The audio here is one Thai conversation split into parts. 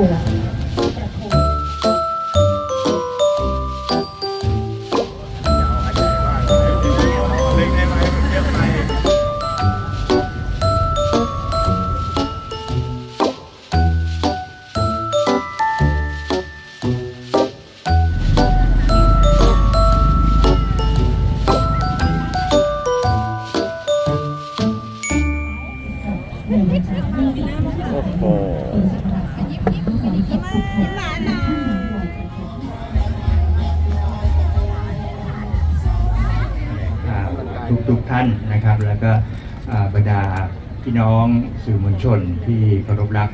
Coca-Cola. แล้วก็บรรดาพี่น้องสื่อมวลชนที่เคารพรัก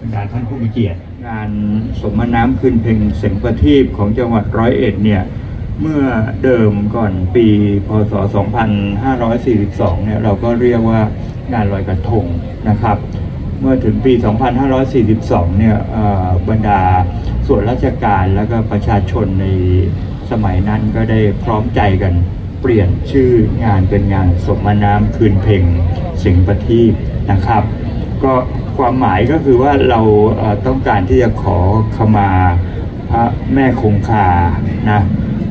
บรรดาท่านผู้มีเกียรติงานสมน้ำขึ้นเพ็งเสียงประทีปของจังหวัดร้อยเอ็ดเนี่ยเมื่อเดิมก่อนปีพศ 2542 เนี่ยเราก็เรียกว่างานลอยกระทงนะครับ เมื่อถึงปี 2542 เนี่ยเอ่อบรรดาส่วนราชการแล้วก็ประชาชนในสมัยนั้นก็ได้พร้อมใจกัน เปลี่ยนชื่องานเป็นงานสมน้ำคืนเพ็งสียงประทีปนะครับ ก็ความหมายก็คือว่าเราต้องการที่จะขอขมาพระแม่คงคานะ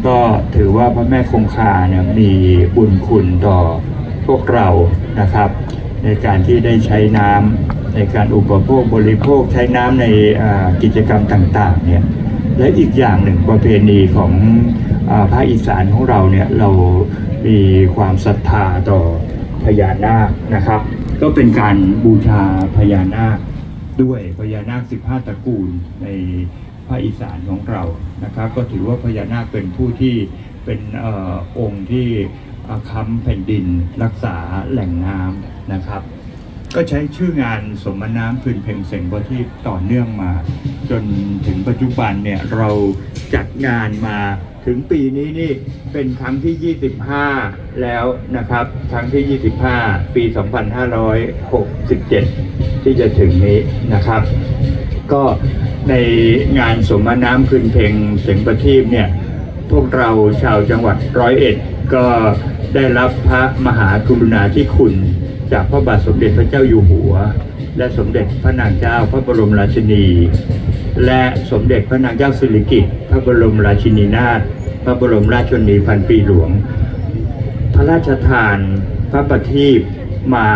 ก็ถือว่าพระแม่คงคาเนี่ยมีบุญคุณต่อพวกเรานะครับ ในการที่ได้ใช้น้ำในการอุปโภคบริโภคใช้น้ำในกิจกรรมต่างๆเนี่ยและอีกอย่างหนึ่งประเพณีของ ภาคอีสานของเราเนี่ยเรามีความศรัทธาต่อพญานาคนะครับ ก็เป็นการบูชาพญานาคด้วยพญานาค 15 ตระกูลในภาคอีสานของเรานะครับ ก็ถือว่าพญานาคเป็นผู้ที่เป็นอองค์ที่ค้ำแผ่นดินรักษาแหล่งน้ำนะครับ ก็ใช้ชื่องานสมน้ำคืนเพ็งเสงประทีปต่อเนื่องมา จนถึงปัจจุบันเนี่ยเรา จัดงานมาถึงปีนี้นี่เป็นครั้งที่ 25 แล้วนะครับ ครั้งที่ 25 ปี 2567 ที่จะถึงนี้นะครับ ก็ในงานสมน้ำคืนเพ็งเสียงประทีปเนี่ย พวกเราชาวจังหวัดร้อยเอ็ดก็ได้รับพระมหากรุณาธิคุณ จากพระบาทสมเด็จพระเจ้าอยู่หัว และสมเด็จพระนางเจ้าพระบรมราชินี และสมเด็จพระนางเจ้าสิริกิติ์พระบรมราชินีนาถพระบรมราชชนนีพันปีหลวง พระราชทานพระประทีปมา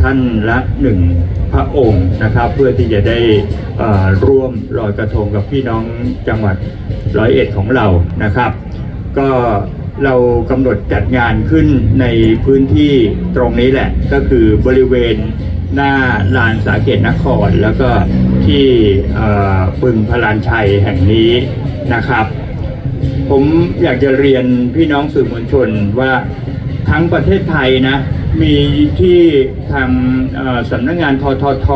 ท่านละหนึ่งพระองค์นะครับ เพื่อที่จะได้ร่วมลอยกระทงกับพี่น้องจังหวัดร้อยเอ็ดของเรานะครับ ก็เรากำหนดจัดงานขึ้นในพื้นที่ตรงนี้แหละ ก็คือบริเวณหน้าลานสาเกตนครแล้วก็ ที่บึงพลานชัยแห่งนี้นะครับ ผมอยากจะเรียนพี่น้องสื่อมวลชนว่าทั้งประเทศไทยนะ มีที่ทางสำนักงานททท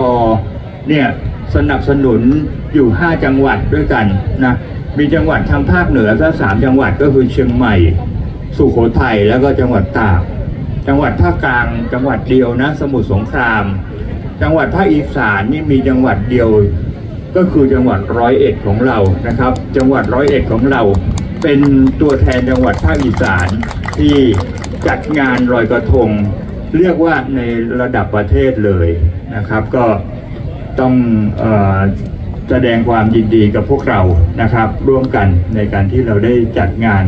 เนี่ยสนับสนุนอยู่ 5 จังหวัดด้วยกันนะ มีจังหวัดทางภาคเหนือก็สามจังหวัดก็คือเชียงใหม่ สุโขทัยแล้วก็จังหวัดตาก จังหวัดภาคกลางจังหวัดเดียวนะ สมุทรสงคราม จังหวัดภาคอีสานนี่มีจังหวัดเดียว ก็คือจังหวัดร้อยเอ็ดของเรานะครับ จังหวัดร้อยเอ็ดของเรา เป็นตัวแทนจังหวัดภาคอีสานที่จัดงานลอยกระทง เรียกว่าในระดับประเทศเลยนะครับ ก็ต้องอแสดงความยินดีกับพวกเรานะครับ ร่วมกันในการที่เราได้จัดงาน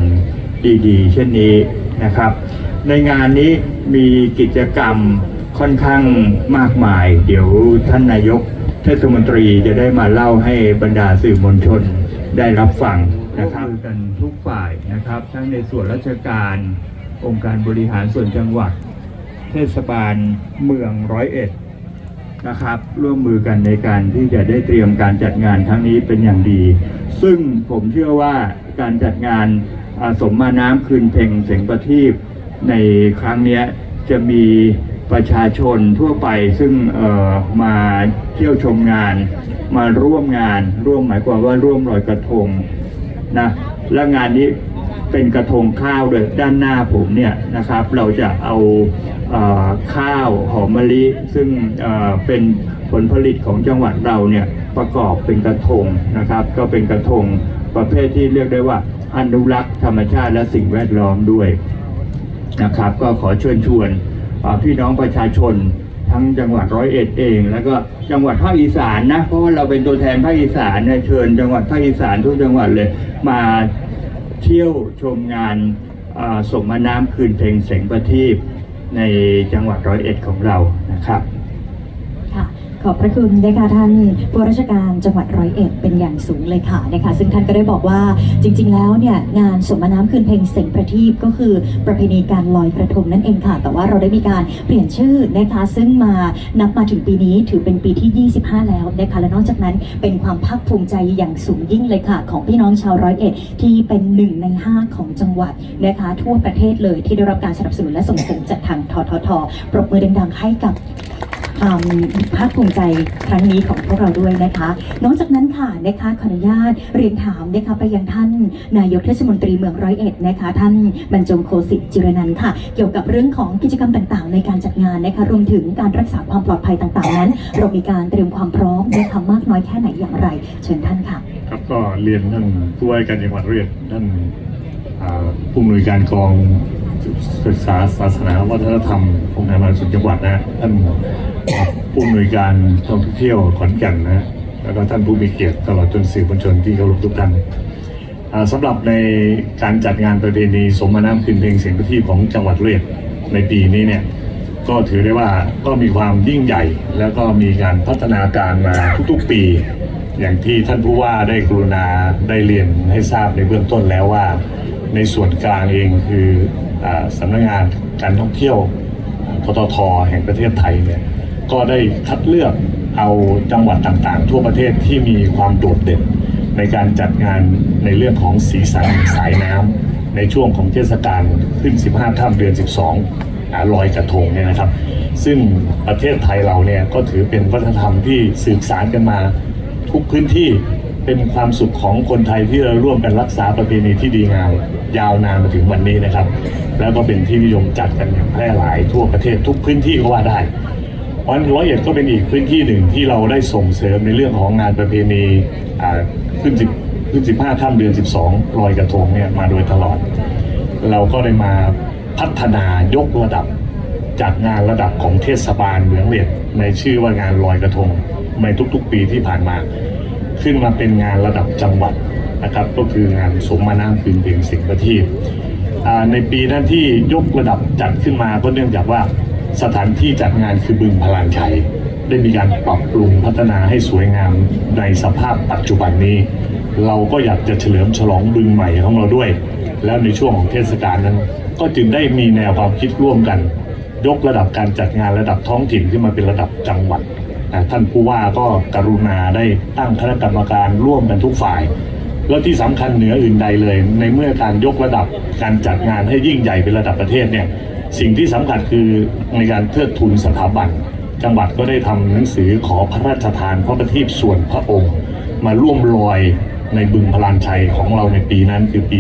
ดีๆ เช่นนี้นะครับ ในงานนี้มีกิจกรรม ค่อนข้างมากมาย เดี๋ยวท่านนายกเทศมนตรีจะได้มาเล่าให้บรรดาสื่อมวลชนได้รับฟังนะครับกันทุกฝ่ายนะครับ ทั้งในส่วนราชการองค์การบริหารส่วนจังหวัด เทศบาลเมืองร้อยเอ็ดนะครับร่วมมือกันในการที่จะได้เตรียมการจัดงานครั้งนี้เป็นอย่างดี ซึ่งผมเชื่อว่าการจัดงานอาสมมาน้ำคืนเพ็งเสียงประทีปในครั้งเนี้ยจะมี ประชาชนทั่วไปซึ่งมาเที่ยวชมงาน มาร่วมงาน ร่วมหมายความว่าร่วมลอยกระทงนะและงานนี้เป็นกระทงข้าวด้วยด้านหน้าผมเนี่ยนะครับ เราจะเอาเอข้าวหอมมะลิซึ่งเเป็นผลผลิตของจังหวัดเราเนี่ยประกอบเป็นกระทงนะครับ ก็เป็นกระทงประเภทที่เรียกได้ว่าอนุรักษ์ธรรมชาติและสิ่งแวดล้อมด้วยนะครับ ก็ขอเชิญชวน พี่น้องประชาชน ทั้งจังหวัดร้อยเอ็ดเอง แล้วก็จังหวัดภาคอีสานนะเพราะว่าเราเป็นตัวแทนภาคอีสานเนี่ยเชิญจังหวัดภาคอีสานทุกจังหวัดเลยมาเที่ยวชมงานอ่าสมน้ำคืนเพลงเสียงประทีปในจังหวัดร้อยเอ็ดของเรานะครับ ขอบพระคุณนะคะท่านผู้ราชการจังหวัดร้อยเอ็ดเป็นอย่างสูงเลยค่ะนะคะซึ่งท่านก็ได้บอกว่าจริง ๆ แล้วเนี่ยงานสมน้ำคืนเพลงเสียงประทีปก็คือประเพณีการลอยกระทงนั่นเองค่ะ แต่ว่าเราได้มีการเปลี่ยนชื่อนะคะซึ่งมานับมาถึงปีนี้ถือเป็นปีที่ 25 แล้วนะคะและนอกจากนั้นเป็นความภาคภูมิใจอย่างสูงยิ่งเลยค่ะ ของพี่น้องชาวร้อยเอ็ดที่เป็นหนึ่งในห้าของจังหวัดนะคะทั่วประเทศเลยที่ได้รับการสนับสนุนและส่งเสริมจากทางทททปรบมือดังๆให้กับ มภาคภูมิใจครั้งนี้ของพวกเราด้วยนะคะ นอกจากนั้นค่ะนะคะขออนุญาตเรียนถามนะคะไปยังท่านนายกเทศมนตรีเมืองร้อยเอ็ดนะคะ ท่านบรรจงโคสิริจิรนันท์ค่ะ เกี่ยวกับเรื่องของกิจกรรมต่างๆ ในการจัดงานนะคะรวมถึงการรักษาความปลอดภัยต่างๆ นั้น เรามีการเตรียมความพร้อมนะคะมากน้อยแค่ไหนอย่างไร เชิญท่านค่ะครับก็เรียนท่านผู้ว่าการจังหวัดเรียนท่านอ่าผู้อำนวยการกองศึกษาศาสนาวัฒนธรรมองค์การบริหารส่วนจังหวัดนะท่าน ผู้อำนวยการท่องเที่ยวขอนแก่นนะแล้วก็ท่านผู้มีเกียรติตลอดจนสื่อมวลชนที่เคารพทุกท่านอ่าสำหรับในการจัดงานประเพณีสมน้ำคืนเพลงเสียงประทีปของจังหวัดเรียในปีนี้เนี่ยก็ถือได้ว่าก็มีความยิ่งใหญ่ แล้วก็มีการพัฒนาการมาทุกๆปี อย่างที่ท่านผู้ว่าได้กรุณาได้เรียนให้ทราบในเบื้องต้นแล้วว่า ในส่วนกลางเองคืออาสำนักงานการท่องเที่ยวทททแห่งประเทศไทยเนี่ย ก็ได้คัดเลือกเอาจังหวัดต่างๆ ทั่วประเทศที่มีความโดดเด่น ในการจัดงานในเรื่องของสีสันสายน้ำในช่วงของเทศกาลขึ้น 15ค่ำเดือน 12อลอยกระทงเนี่ยนะครับ ซึ่งประเทศไทยเราเนี่ยก็ถือเป็นวัฒนธรรมที่สืบสานกันมาทุกพื้นที่เป็นความสุขของคนไทยที่เราร่วมกันรักษาประเพณีที่ดีงามยาวนานมาถึงวันนี้นะครับ แล้วก็เป็นที่นิยมจัดกันอย่างแพร่หลายทั่วประเทศทุกพื้นที่ก็ว่าได้ วันร้อยเอ็ดก็เป็นอีกพื้นที่หนึ่งที่เราได้ส่งเสริมในเรื่องของงานประเพณีขึ้นสิบขึ้นสิบห้าค่ำเดือนสิบสองลอยกระทงเนี่ยมาโดยตลอด เราก็ได้มาพัฒนายกระดับจากงานระดับของเทศบาลเมืองเลียดในชื่อว่างานลอยกระทงในทุกๆ ปีที่ผ่านมา ขึ้นมาเป็นงานระดับจังหวัดนะครับ ก็คืองานสมมานาคืนเพลงสิ่งประทีปในปีนั้นที่ยกระดับจัดขึ้นมาก็เนื่องจากว่า สถานที่จัดงานคือบึงพลานชัยได้มีการปรับปรุงพัฒนาให้สวยงามในสภาพปัจจุบันนี้ เราก็อยากจะเฉลิมฉลองบึงใหม่ของเราด้วย แล้วในช่วงของเทศกาลนั้น ก็จึงได้มีแนวความคิดร่วมกัน ยกระดับการจัดงานระดับท้องถิ่นขึ้นมาเป็นระดับจังหวัดอ่ท่านผู้ว่าก็กรุณาได้ตั้งคณะกรรมการร่วมกันทุกฝ่าย แล้วที่สำคัญเหนืออื่นใดเลย ในเมื่อการยกระดับการจัดงานให้ยิ่งใหญ่เป็นระดับประเทศเนี่ยสิ่งที่สำคัญคือในการเทิดทูนสถาบัน จังหวัดก็ได้ทำหนังสือขอพระราชทานพระประทีปส่วนพระองค์ มาร่วมลอยในบึงพลานชัยของเราในปีนั้นคือปี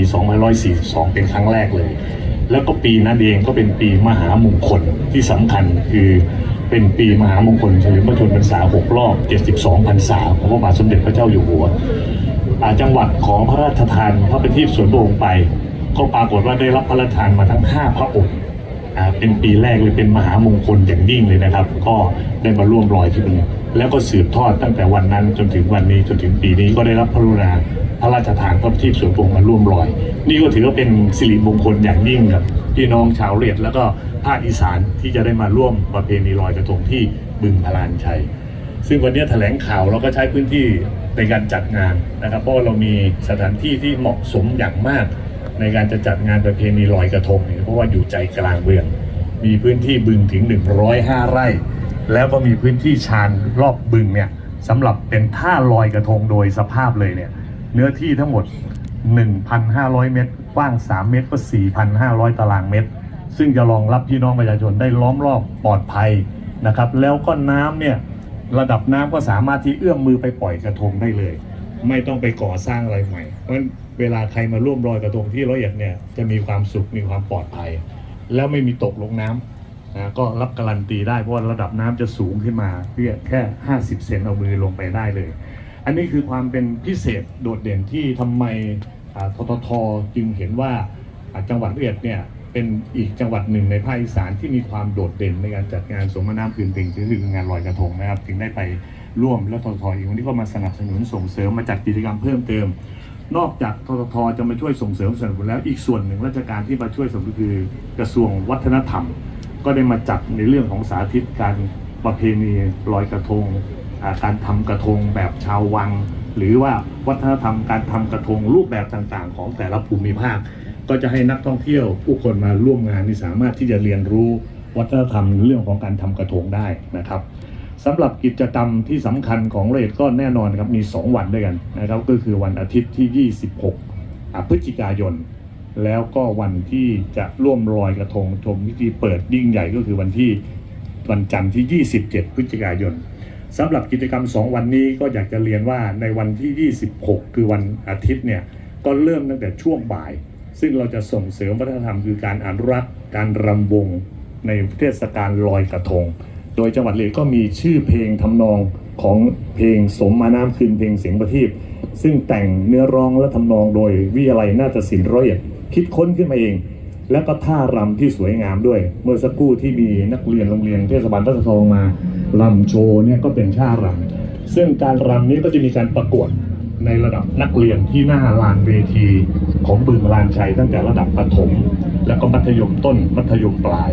2542 เป็นครั้งแรกเลย แล้วก็ปีนั้นเองก็เป็นปีมหามงคลที่สำคัญคือเป็นปีมหามงคลเฉลิมพระชนมพรรษา 6 รอบ 72 พรรษาของพระบาทสมเด็จพระเจ้าอยู่หัว จังหวัดของพระราชทานพระประทีปส่วนพระองค์ไป ก็ปรากฏว่าได้รับพระราชทานมาทั้ง 5 พระองค์เป็นปีแรกเลยเป็นมหามงคลอย่างยิ่งเลยนะครับ ก็ได้มาร่วมรอยที่นี่แล้วก็สืบทอดตั้งแต่วันนั้นจนถึงวันนี้จนถึงปีนี้ก็ได้รับพระรุณาพระราชทานพระประทีปส่วนพระองมาร่วมรอย นี่ก็ถือว่าเป็นสิริมงคลอย่างยิ่งกับพี่น้องชาวเรียดแล้วก็ภาคอีสานที่จะได้มาร่วมประเพณีลอยกระทงที่บึงพลานชัย ซึ่งวันนี้แถลงข่าวเราก็ใช้พื้นที่ ในการจัดงานนะครับ เพราะว่าเรามีสถานที่ที่เหมาะสมอย่างมาก ในการจะจัดงานประเพณีลอยกระทงเนี่ยเพราะว่าอยู่ใจกลางเมือง มีพื้นที่บึงถึง 105 ไร่ แล้วก็มีพื้นที่ชานรอบบึงเนี่ยสำหรับเป็นท่าลอยกระทงโดยสภาพเลยเนี่ยเนื้อที่ทั้งหมด 1,500 เมตรกว้าง 3 เมตรก็ 4,500 ตารางเมตร ซึ่งจะรองรับพี่น้องประชาชนได้ล้อมรอบปลอดภัยนะครับ แล้วก็น้ำเนี่ย ระดับน้ำก็สามารถที่เอื้อมมือไปปล่อยกระทงได้เลย ไม่ต้องไปก่อสร้างอะไรใหม่ เพราะเวลาใครมาร่วมลอยกระทงที่ร้อยเอ็ดเนี่ยจะมีความสุขมีความปลอดภัย แล้วไม่มีตกลงน้ำนะก็รับการันตีได้เพราะว่าระดับน้ำจะสูงขึ้นมาเพียงแค่ 50 เซนเอามือลงไปได้เลย อันนี้คือความเป็นพิเศษโดดเด่นที่ทำไมทททจึงเห็นว่าจังหวัดร้อยเอ็ดเนี่ย เป็นอีกจังหวัดหนึ่งในภาคอีสานที่มีความโดดเด่นในการจัดงานสมนาคืนเพลงก็คืองานลอยกระทงนะครับจึงได้ไปร่วมแล้วทททเองวันนี้ก็มาสนับสนุนส่งเสริมมาจัดกิจกรรมเพิ่มเติม นอกจากทททจะมาช่วยส่งเสริมสนับสนุนแล้วอีกส่วนหนึ่งราชการที่มาช่วยสนับสนุนคือกระทรวงวัฒนธรรม ก็ได้มาจัดในเรื่องของสาธิตการประเพณีลอยกระทง การทำกระทงแบบชาววัง หรือว่าวัฒนธรรมการทำกระทงรูปแบบต่างๆ ของแต่ละภูมิภาค ก็จะให้นักท่องเที่ยวผู้คนมาร่วมงานที่สามารถที่จะเรียนรู้วัฒนธรรมเรื่องของการทำกระทงได้นะครับสำหรับกิจกรรมที่สำคัญของเรดก็แน่นอนครับมี 2 วันด้วยกันนะครับก็คือวันอาทิตย์ที่ 26 พฤศจิกายน แล้วก็วันที่จะร่วมลอยกระทงชมพิธีเปิดยิ่งใหญ่ก็คือวันที่วันจันทร์ที่ 27 พฤศจิกายนสำหรับกิจกรรม 2 วันนี้ก็อยากจะเรียนว่าในวันที่ 26 คือวันอาทิตย์เนี่ยก็เริ่มตั้งแต่ช่วงบ่าย ซึ่งเราจะส่งเสริมวัฒนธรรมคือการอนุรักษ์การรำวงในเทศกาลลอยกระทง โดยจังหวัดเลยก็มีชื่อเพลงทำนองของเพลงสมมาน้ำคืนเพลงเสียงประทีปซึ่งแต่งเนื้อร้องและทำนองโดยวิทยาลัยนาฏศิลป์ร้อยเอ็ดคิดค้นขึ้นมาเอง แล้วก็ท่ารำที่สวยงามด้วย เมื่อสักครู่ที่มีนักเรียนโรงเรียนเทศบาลทัศทองมารำโชว์เนี่ยก็เป็นท่ารำซึ่งการรำนี้ก็จะมีการประกวด ในระดับนักเรียนที่หน้าลานเวที ของบึงลานชัยตั้งแต่ระดับประถม แล้วก็มัธยมต้นมัธยมปลาย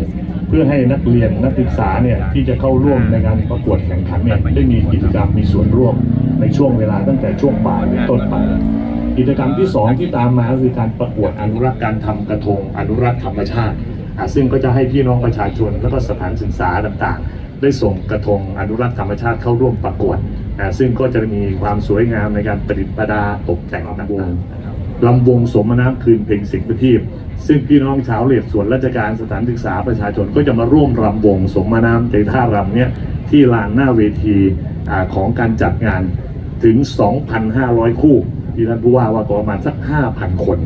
เพื่อให้นักเรียนนักศึกษาเนี่ยที่จะเข้าร่วมในการประกวดแข่งขันเนี่ยได้มีกิจกรรมมีส่วนร่วมในช่วงเวลาตั้งแต่ช่วงบ่ายเป็นต้นไปกิจกรรมที่สองที่ตามมาก็คือการประกวดอนุรักษ์การทำกระทง อนุรักษ์ธรรมชาติอะซึ่งก็จะให้พี่น้องประชาชน แล้วก็สถานศึกษาต่างๆ ได้ส่งกระทงอนุรักษ์ธรรมชาติเข้าร่วมประกวด อะซึ่งก็จะมีความสวยงามในการประดิษฐ์ประดาตกแต่งต่างๆลำวงสมน้ำคืนเพลงสิงห์ประทีปซึ่งพี่น้องชาวเหลียดส่วนราชการสถานศึกษาประชาชนก็จะมาร่วมรำวงสมน้ำใจท่ารำเนี่ยที่ลานหน้าเวทีอ่าของการจัดงานถึง 2,500 คู่ที่ท่านผู้ว่าว่าก็ประมาณสัก 5,000 คน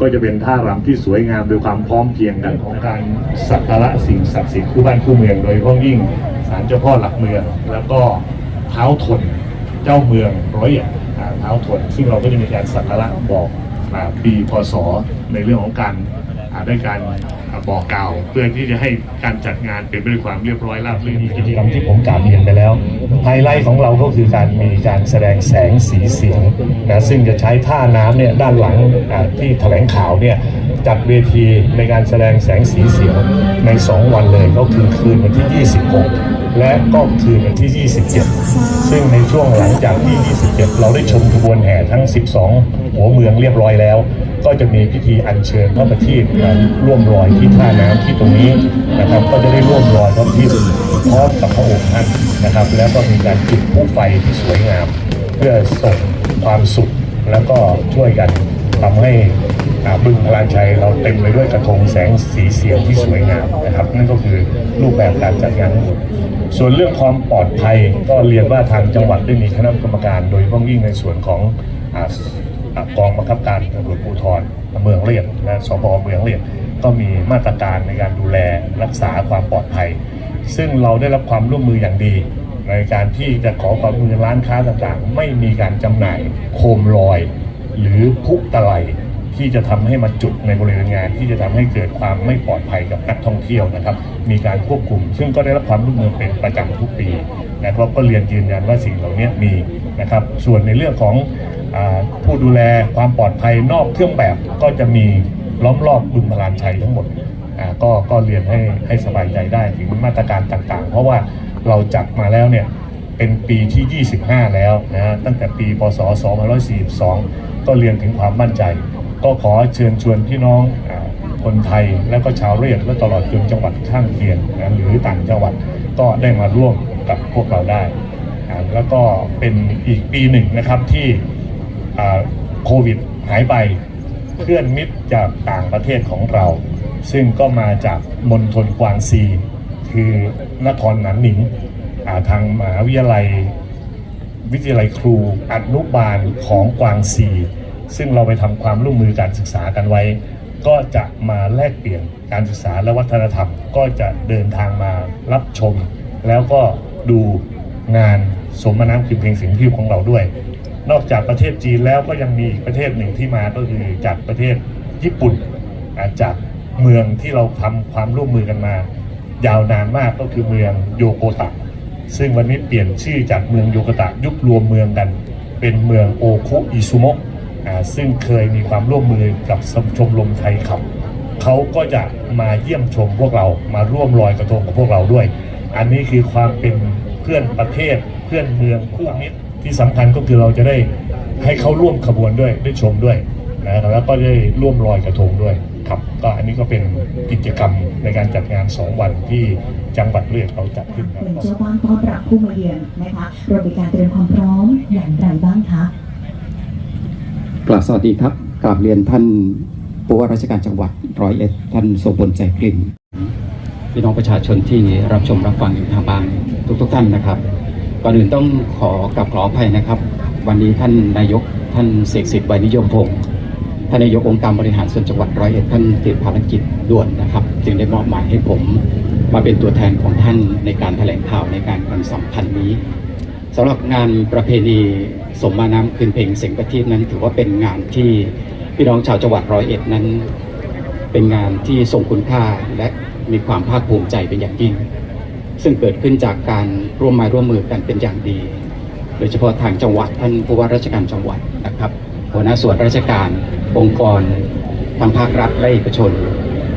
ก็จะเป็นท่ารำที่สวยงามโดยความพร้อมเพรียงกันของการสักการะสิ่งศักดิ์สิทธิ์คู่บ้านคู่เมืองโดยเฉพาะยิ่งศาลเจ้าพ่อหลักเมืองแล้วก็ เท้าทน เจ้าเมืองร้อยเอ็ดอ่าเท้าทน ซึ่งเราก็จะมีการสักการะบอกอปีพศในเรื่องของการได้การบอกกล่าว เพื่อที่จะให้การจัดงานเป็นไปด้วยความเรียบร้อยราบรื่นกิจกรรมที่ผมกล่าวเรียนไปแล้ว ไฮไลท์ของเราก็คือการมีการแสดงแสงสีเสียงนะซึ่งจะใช้ท่าน้ำเนี่ยด้านหลังที่แถลงข่าวเนี่ยจัดเวทีในการแสดงแสงสีเสียงใน 2 วันเลยก็คือคืนวันที่ 26 และก็คืนวันที่ 27 ซึ่งในช่วงหลังจากที่ 27 เราได้ชมขบวนแห่ทั้ง 12 หัวเมืองเรียบร้อยแล้ว ก็จะมีพิธีอัญเชิญพระประทีปมาร่วมรอยที่ท่าน้ำที่ตรงนี้นะครับ ก็จะได้ร่วมรอยพระประทีปพร้อมกับพระองค์ท่านนะครับ แล้วก็มีการจุดพลุไฟที่สวยงาม เพื่อส่งความสุขแล้วก็ช่วยกัน ทำให้บึงพลานชัยเราเต็มไปด้วยกระทงแสงสีเสียงที่สวยงามนะครับ นั่นก็คือรูปแบบการจัดงานทั้งหมดส่วนเรื่องความปลอดภัยก็เรียนว่าทางจังหวัดได้มีคณะกรรมการ โดยเฉพาะยิ่งในส่วนของกองบังคับการตำรวจภูธรเมืองเรียบและสพเมืองเรียบก็มีมาตรการในการดูแลรักษาความปลอดภัย ซึ่งเราได้รับความร่วมมืออย่างดี ในการที่จะขอความร่วมมือร้านค้าต่างๆ ไม่มีการจำหน่ายโคมลอย หรือพุตะไลที่จะทำให้มาจุดในบริเวณงาน ที่จะทำให้เกิดความไม่ปลอดภัยกับนักท่องเที่ยวนะครับ มีการควบคุม ซึ่งก็ได้รับความร่วมมือเป็นประจำทุกปีนะครับก็เรียนยืนยันว่าสิ่งเหล่านี้มีนะครับ ส่วนในเรื่องของอผู้ดูแลความปลอดภัยนอกเครื่องแบบก็จะมีล้อมรอบบึงพลานชัยทั้งหมดก็ก็เรียนให้ให้สบายใจได้ถึงมาตรการต่างๆ เพราะว่าเราจัดมาแล้วเนี่ย เป็นปีที่ 25 แล้วนะฮะตั้งแต่ปีพศ 2542 ก็เรียนถึงความมั่นใจ ก็ขอเชิญชวนพี่น้องคนไทยและก็ชาวเรียดและตลอดจนจังหวัดข้างเคียงนะหรือต่างจังหวัดก็ได้มาร่วมกับพวกเราได้อ่าแล้วก็เป็นอีกปีหนึ่งนะครับที่อ่าโควิดหายไปเพื่อนมิตรจากต่างประเทศของเรา ซึ่งก็มาจากมณฑลกวางซี คือนครหนานหนิงอ่า ทางมหาวิทยาลัย วิทยาลัยครูอนุบาลของกวางซีซึ่งเราไปทำความร่วมมือการศึกษากันไว้ ก็จะมาแลกเปลี่ยนการศึกษาและวัฒนธรรม ก็จะเดินทางมารับชม แล้วก็ดูงานสมน้ำคืนเพลงเสียงพิวของเราด้วย นอกจากประเทศจีนแล้วก็ยังมีอีกประเทศหนึ่งที่มาก็คือจากประเทศญี่ปุ่นอาจากเมืองที่เราทำความร่วมมือกันมา ยาวนานมากก็คือเมืองโยโกตะ ซึ่งวันนี้เปลี่ยนชื่อจากเมืองโยกตะยุบรวมเมืองกัน เป็นเมืองโอคุอิซุโมะซึ่งเคยมีความร่วมมือกับชมรมไทยขับเขาก็จะมาเยี่ยมชมพวกเรามาร่วมลอยกระทงกับพวกเราด้วย อันนี้คือความเป็นเพื่อนประเทศ เพื่อนเมืองคู่มิตรที่สำคัญก็คือเราจะได้ให้เขาร่วมขบวนด้วยได้ชมด้วยนะแล้วก็ได้ร่วมลอยกระทงด้วย ครับก็อันนี้ก็เป็นกิจกรรมในการจัดงาน 2 วันที่จังหวัดเรียกเราจัดขึ้นครับเป็นเจ้าบ้านต้อนรับผู้มาเยือนนะคะเรามีการเตรียมความพร้อมอย่างไรบ้างคะกราบสวัสดีครับกราบเรียนท่านผู้ว่าราชการจังหวัดร้อยเอ็ดท่านทรงพลใจกลิ่นพี่น้องประชาชนที่รับชมรับฟังอยู่ทางบ้านทุกๆทท่านนะครับก่อนอื่นต้องขอกราบขออภัยนะครับ วันนี้ท่านนายกท่านเสกสิทธิ์ใบนิยมพงศ์ ท่านนายกองค์การบริหารส่วนจังหวัดร้อยเอ็ดท่านติดภารกิจด่วนนะครับ จึงได้มอบหมายให้ผมมาเป็นตัวแทนของท่านในการแถลงข่าวในการวันสำคัญนี้สำหรับงานประเพณีสมมาน้ำคืนเพลงเสียงประทีปนั้น ถือว่าเป็นงานที่พี่น้องชาวจังหวัดร้อยเอ็ดนั้น เป็นงานที่ทรงคุณค่าและมีความภาคภูมิใจเป็นอย่างยิ่ง ซึ่งเกิดขึ้นจากการร่วมมาร่วมมือกันเป็นอย่างดี โดยเฉพาะทางจังหวัดท่านผู้ว่าราชการจังหวัดนะครับ หัวหน้าส่วนราชการ องค์กรทางภาครัฐและเอกชน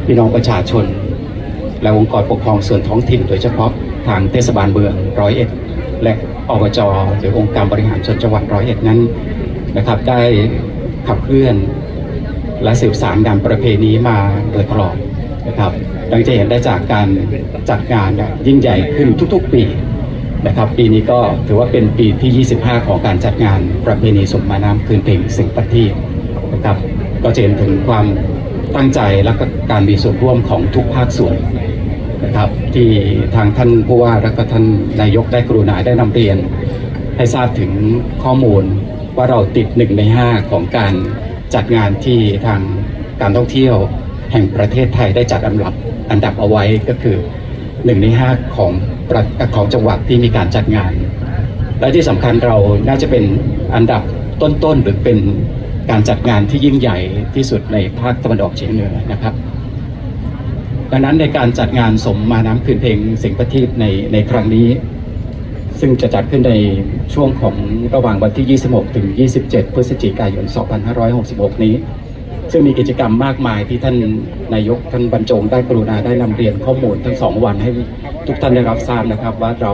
พี่น้องประชาชน และองค์กรปกครองส่วนท้องถิ่น โดยเฉพาะทางเทศบาลเมืองร้อยเอ็ดและอบจหรือองค์การบริหารส่วนจังหวัดร้อยเอ็ดนั้นนะครับได้ขับเคลื่อนและสืบสารงานประเพณีมาโดยตลอดนะครับดังจะเห็นได้จากการจัดงานยิ่งใหญ่ขึ้นทุกๆปี นะครับ ปีนี้ก็ถือว่าเป็นปีที่ 25 ของการจัดงานประเพณีสมมาน้ำคืนเพลงสิงประทีนะครับก็จะเห็นถึงความตั้งใจและก็การมีส่วนร่วมของทุกภาคส่วนนะครับที่ทางท่านผู้ว่าและก็ท่านนายกได้กรุณาได้นำเรียน ให้ทราบถึงข้อมูลว่าเราติดหนึ่งในห้าของการจัดงานที่ทางการท่องเที่ยวแห่งประเทศไทยได้จัดอันดับอันดับเอาไว้ก็คือหนึ่งในห้าของ ของจังหวัดที่มีการจัดงาน และที่สำคัญเราน่าจะเป็นอันดับต้นๆหรือเป็นการจัดงานที่ยิ่งใหญ่ที่สุดในภาคตะวันออกเฉียงเหนือนะครับ ดังนั้นในการจัดงานสมมาน้ำคืนเพลงสียงประทีปในในครั้งนี้ ซึ่งจะจัดขึ้นในช่วงของระหว่างวันที่ 26 ถึง 27 พฤศจิกายน 2566 นี้ ซึ่งมีกิจกรรมมากมายที่ท่านนายกท่านบรรจงได้กรุณาได้นำเรียนข้อมูลทั้งสองวันให้ทุกท่านได้รับทราบนะครับ ว่าเรา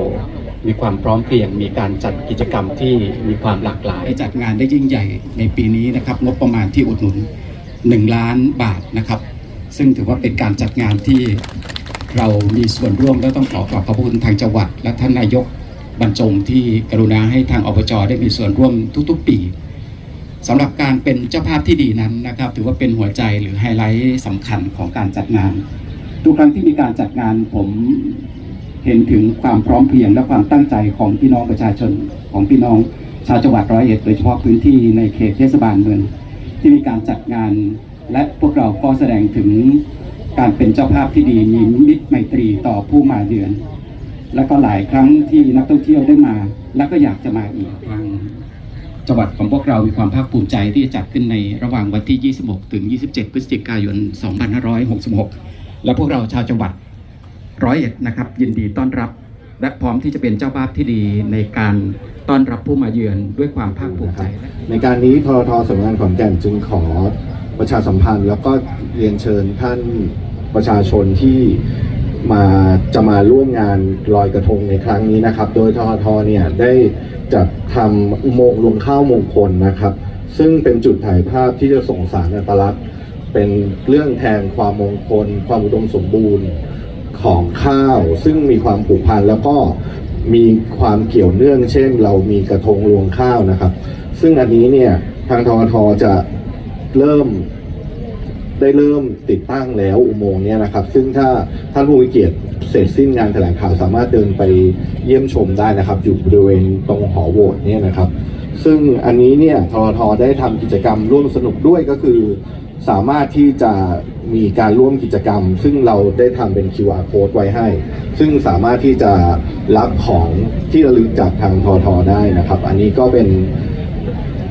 มีความพร้อมเพรียง มีการจัดกิจกรรมที่มีความหลากหลายจัดงานได้ยิ่งใหญ่ในปีนี้นะครับ งบประมาณที่อุดหนุน 1 ล้านบาทนะครับ ซึ่งถือว่าเป็นการจัดงานที่เรามีส่วนร่วมและต้องขอขอบพระคุณทางจังหวัด และท่านนายกบรรจงที่กรุณาให้ทางอบจได้มีส่วนร่วมทุก ๆ ปี สำหรับการเป็นเจ้าภาพที่ดีนั้นนะครับ ถือว่าเป็นหัวใจหรือไฮไลท์สำคัญของการจัดงาน ทุกครั้งที่มีการจัดงานผมเห็นถึงความพร้อมเพรียงและความตั้งใจของพี่น้องประชาชนของพี่น้องชาวจังหวัดร้อยเอ็ดโดยเฉพาะพื้นที่ในเขตเทศบาลเมืองที่มีการจัดงาน และพวกเราก็แสดงถึงการเป็นเจ้าภาพที่ดีมีมิตรไมตรีต่อผู้มาเยือน และก็หลายครั้งที่นักท่องเที่ยวได้มา และก็อยากจะมาอีกทาง จังหวัดของพวกเรามีความภาคภูมิใจที่จะจัดขึ้นในระหว่างวันที่ 26 ถึง 27 พฤศจิกายน 2566 และพวกเราชาวจังหวัดร้อยเอ็ดนะครับ ยินดีต้อนรับ และพร้อมที่จะเป็นเจ้าภาพที่ดีในการต้อนรับผู้มาเยือนด้วยความภาคภูมิใจ ในการนี้ททสำนักงานขอนแก่นจึงขอประชาสัมพันธ์ แล้วก็เรียนเชิญท่านประชาชนที่ มาจะมาร่วมงานลอยกระทงในครั้งนี้นะครับ โดยททเนี่ยได้จัดทำอุโมงค์รวงข้าวมงคลนะครับ ซึ่งเป็นจุดถ่ายภาพที่จะส่งสารอัตลักษณ์ เป็นเรื่องแทนความมงคล ความอุดมสมบูรณ์ของข้าว ซึ่งมีความผูกพันแล้วก็มีความเกี่ยวเนื่อง เช่น เรามีกระทงรวงข้าวนะครับ ซึ่งอันนี้เนี่ยทางทอทจะเริ่ม ได้เริ่มติดตั้งแล้วอุโมงค์เนี่ยนะครับ ซึ่งถ้าท่านผู้มีเกียรติเสร็จสิ้นงานแถลงข่าวสามารถเดินไปเยี่ยมชมได้นะครับ อยู่บริเวณตรงหอโหวตเนี่ยนะครับ ซึ่งอันนี้เนี่ยทอทได้ทำกิจกรรมร่วมสนุกด้วยก็คือ สามารถที่จะมีการร่วมกิจกรรม ซึ่งเราได้ทำเป็น QR code ไว้ให้ ซึ่งสามารถที่จะรับของที่ระลึกจากทางทอทได้นะครับ อันนี้ก็เป็น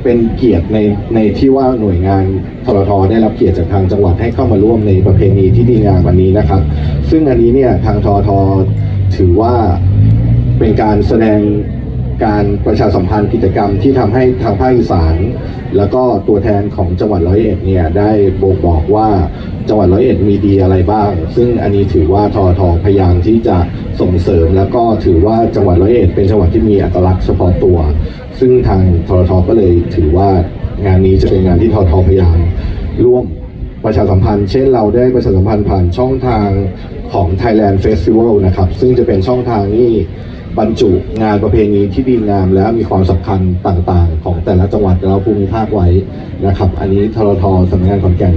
เป็นเกียรติในในที่ว่าหน่วยงานทรทได้รับเกียรติจากทางจังหวัดให้เข้ามาร่วมในประเพณีที่ดีงามวันนี้นะครับ ซึ่งอันนี้เนี่ยทางทอทถือว่าเป็นการแสดงการประชาสัมพันธ์กิจกรรมที่ทำให้ทางภาคอีสาน แล้วก็ตัวแทนของจังหวัดร้อยเอ็ดเนี่ยได้บ่งบอกว่าจังหวัดร้อยเอ็ดมีดีอะไรบ้าง ซึ่งอันนี้ถือว่าทอทพยายามที่จะส่งเสริม แล้วก็ถือว่าจังหวัดร้อยเอ็ดเป็นจังหวัดที่มีอัตลักษณ์เฉพาะตัว ซึ่งทางททก็เลยถือว่างานนี้จะเป็นงานที่ททพยายามร่วมประชาสัมพันธ์ เช่นเราได้ประชาสัมพันธ์ผ่านช่องทางของ Thailand Festival นะครับ ซึ่งจะเป็นช่องทางที่บรรจุงานประเพณีที่ดีงาม และมีความสำคัญต่างๆ ของแต่ละจังหวัดและภูมิภาคไว้นะครับ อันนี้ทรทสำนักงานขอนแก่น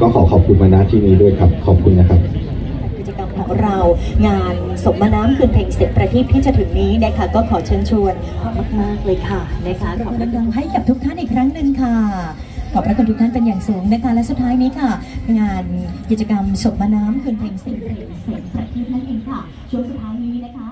ก็ขอขอบคุณมาณที่นี้ด้วยครับ ขอบคุณนะครับ ของเรา งานสมน้ำคืนเพลงเสียงประทีปที่จะถึงนี้นะคะก็ขอเชิญชวนมากๆเลยค่ะนะคะขอบคุณดังให้กับทุกท่านอีกครั้งหนึ่งค่ะขอบพระคุณทุกท่านเป็นอย่างสูงนะคะ และสุดท้ายนี้ค่ะ งานกิจกรรมศพมน้ำคืนเพลงเสียงเพลงเสียงประทีปนั่นเองค่ะช่วงสุดท้ายนี้นะคะ